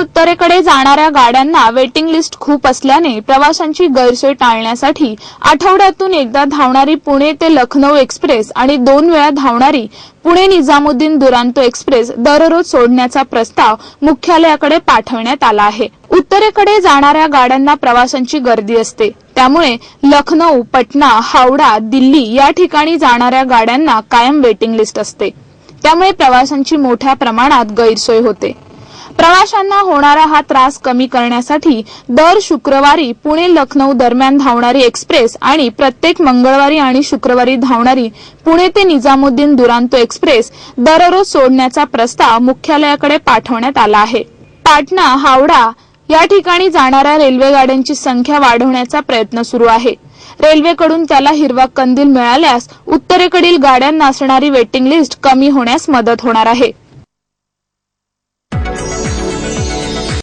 उत्तरेकडे जाणाऱ्या गाड्यांना वेटिंग लिस्ट खूप असल्याने प्रवाशांची गैरसोय टाळण्यासाठी आठवड्यातून एकदा धावणारी पुणे ते लखनौ एक्सप्रेस आणि दोन वेळा धावणारी पुणे निजामुद्दीन दुरांतो एक्सप्रेस दररोज सोडण्याचा प्रस्ताव मुख्यालयाकडे पाठवण्यात आला आहे. उत्तरेकडे जाणाऱ्या गाड्यांना प्रवाशांची गर्दी असते. त्यामुळे लखनौ पटना हावडा दिल्ली या ठिकाणी जाणाऱ्या गाड्यांना कायम वेटिंग लिस्ट असते. त्यामुळे प्रवाशांची मोठ्या प्रमाणात गैरसोय होते. प्रवाशांना होणारा हा त्रास कमी करण्यासाठी दर शुक्रवारी पुणे लखनौ दरम्यान धावणारी एक्सप्रेस आणि प्रत्येक मंगळवारी आणि शुक्रवारी धावणारी पुणे ते निजामुद्दीन दुरांतो एक्सप्रेस दररोज सोडण्याचा प्रस्ताव मुख्यालयाकडे पाठवण्यात आला आहे. पाटणा हावडा या ठिकाणी जाणाऱ्या रेल्वे गाड्यांची संख्या वाढवण्याचा प्रयत्न सुरू आहे. रेल्वेकडून त्याला हिरवा कंदील मिळाल्यास उत्तरेकडील गाड्यांना असणारी वेटिंग लिस्ट कमी होण्यास मदत होणार आहे.